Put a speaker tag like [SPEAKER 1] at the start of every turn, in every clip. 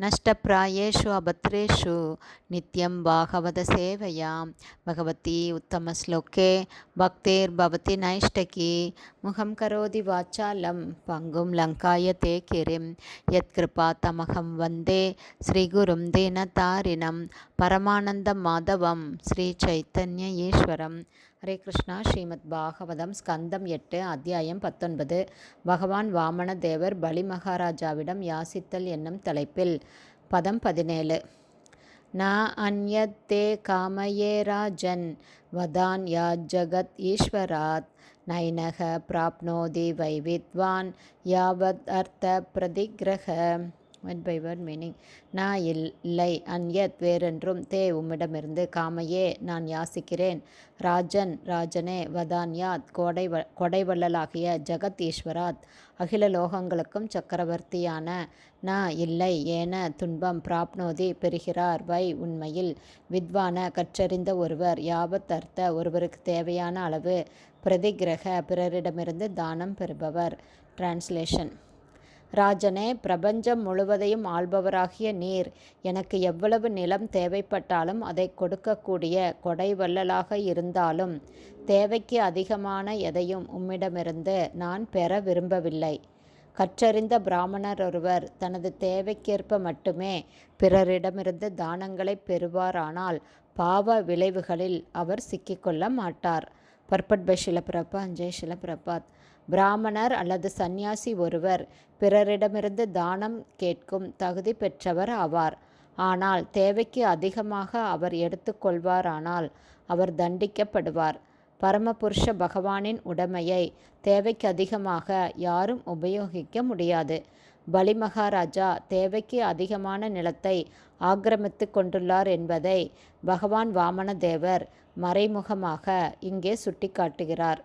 [SPEAKER 1] நஷ்டப்பிராயேஷு அபத்ரேஷு நித்யம் பாகவத சேவையாம் பகவதி உத்தமஸ்லோக்கே பக்தேர் பவதி நைஷ்டகி முகம் கரோதி வாச்சாலம் பங்கும் லங்காய தே கிரிம் யத்கிருபா தமகம் வந்தே ஸ்ரீகுரும் தீனதாரிணம் பரமானந்த மாதவம் ஸ்ரீ சைத்தன்ய ஈஸ்வரம் ஹரே கிருஷ்ணா. ஸ்ரீமத் பாகவதம் ஸ்கந்தம் எட்டு அத்தியாயம் பத்தொன்பது. பகவான் வாமன தேவர் பலி மகாராஜாவிடம் யாசித்தல் என்னும் தலைப்பில் பதம் பதினேழு. ந அந்யத்தே காமயே ராஜன் வதான் யா ஜகத் ஈஸ்வராத். நைனக பிராப்னோதி வைவித்வான் யாவத் அர்த்த பிரதிகிரக. வேர்ட் பை வேர்ட் மீனிங் நான் இல்லை அந்யத் வேறென்றும் தே உம்மிடமிருந்து காமையே நான் யாசிக்கிறேன். ராஜன் ராஜனே வதான்யாத் கோடை வ கொடைவள்ளலாகிய ஜகத் ஈஸ்வராத் அகில லோகங்களுக்கும் சக்கரவர்த்தியான ந இல்லை ஏன துன்பம் பிராப்னோதி பெறுகிறார். வை உண்மையில் வித்வான கற்றறிந்த ஒருவர் யாவத் அர்த்த ஒருவருக்கு தேவையான அளவு பிரதிகிரக பிறரிடமிருந்து தானம் பெறுபவர். டிரான்ஸ்லேஷன் ராஜனே பிரபஞ்சம் முழுவதையும் ஆள்பவராகிய நீர் எனக்கு எவ்வளவு நிலம் தேவைப்பட்டாலும் அதை கொடுக்கக்கூடிய கொடை வள்ளலாக இருந்தாலும் தேவைக்கு அதிகமான எதையும் உம்மிடமிருந்து நான் பெற விரும்பவில்லை. கற்றறிந்த பிராமணர் ஒருவர் தனது தேவைக்கேற்ப மட்டுமே பிறரிடமிருந்து தானங்களை பெறுவாரானால் பாவ விளைவுகளில் அவர் சிக்கிக்கொள்ள மாட்டார். பர்பட்பை பை ஷிலபிரபா அஞ்சய் பிராமணர் அல்லது சந்நியாசி ஒருவர் பிறரிடமிருந்து தானம் கேட்கும் தகுதி பெற்றவர் ஆவார். ஆனால் தேவைக்கு அதிகமாக அவர் எடுத்துக்கொள்வாரானால் அவர் தண்டிக்கப்படுவார். பரமபுருஷ பகவானின் உடைமையை தேவைக்கு அதிகமாக யாரும் உபயோகிக்க முடியாது. பலிமகாராஜா தேவைக்கு அதிகமான நிலத்தை ஆக்கிரமித்து கொண்டுள்ளார் என்பதை பகவான் வாமனதேவர் மறைமுகமாக இங்கே சுட்டிக்காட்டுகிறார்.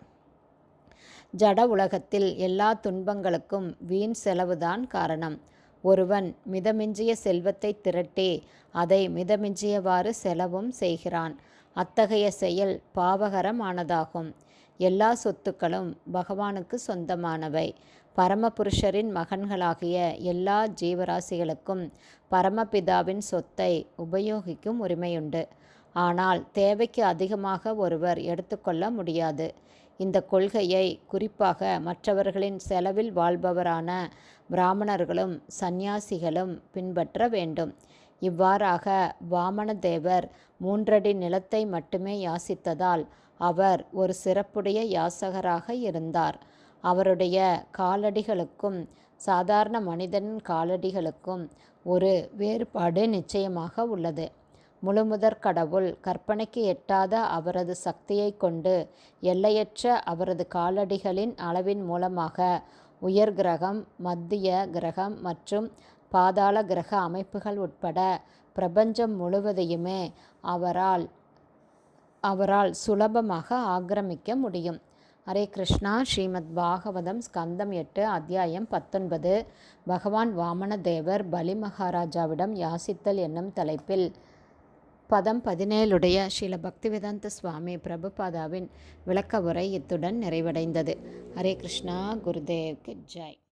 [SPEAKER 1] ஜட உலகத்தில் எல்லா துன்பங்களுக்கும் வீண் செலவுதான் காரணம். ஒருவன் மிதமிஞ்சிய செல்வத்தை திரட்டி அதை மிதமிஞ்சியவாறு செலவும் செய்கிறான். அத்தகைய செயல் பாவகரமானதாகும். எல்லா சொத்துக்களும் பகவானுக்கு சொந்தமானவை. பரமபுருஷரின் மகன்களாகிய எல்லா ஜீவராசிகளுக்கும் பரமபிதாவின் சொத்தை உபயோகிக்கும் உரிமையுண்டு. ஆனால் தேவைக்கு அதிகமாக ஒருவர் எடுத்துக்கொள்ள முடியாது. இந்த கொள்கையை குறிப்பாக மற்றவர்களின் செலவில் வாழ்பவரான பிராமணர்களும் சந்நியாசிகளும் பின்பற்ற வேண்டும். இவ்வாறாக வாமனதேவர் மூன்றடி நிலத்தை மட்டுமே யாசித்ததால் அவர் ஒரு சிறப்புடைய யாசகராக இருந்தார். அவருடைய காலடிகளுக்கும் சாதாரண மனிதனின் காலடிகளுக்கும் ஒரு வேறுபாடு நிச்சயமாக உள்ளது. முழுமுதற் கடவுள் கற்பனைக்கு எட்டாத அவரது சக்தியை கொண்டு எல்லையற்ற அவரது காலடிகளின் அளவின் மூலமாக உயர் கிரகம் மத்திய கிரகம் மற்றும் பாதாள கிரக அமைப்புகள் உட்பட பிரபஞ்சம் முழுவதையுமே அவரால் அவரால் சுலபமாக ஆக்கிரமிக்க முடியும். ஹரே கிருஷ்ணா ஸ்ரீமத் பாகவதம் ஸ்கந்தம் எட்டு அத்தியாயம் பத்தொன்பது. பகவான் வாமனதேவர் பலி மகாராஜாவிடம் யாசித்தல் என்னும் தலைப்பில் பதம் பதினேழுடைய ஸ்ரீல பக்திவேதாந்த சுவாமி பிரபுபாதாவின் விளக்க உரை இத்துடன் நிறைவடைந்தது. ஹரே கிருஷ்ணா குருதேவ் ஜெய்.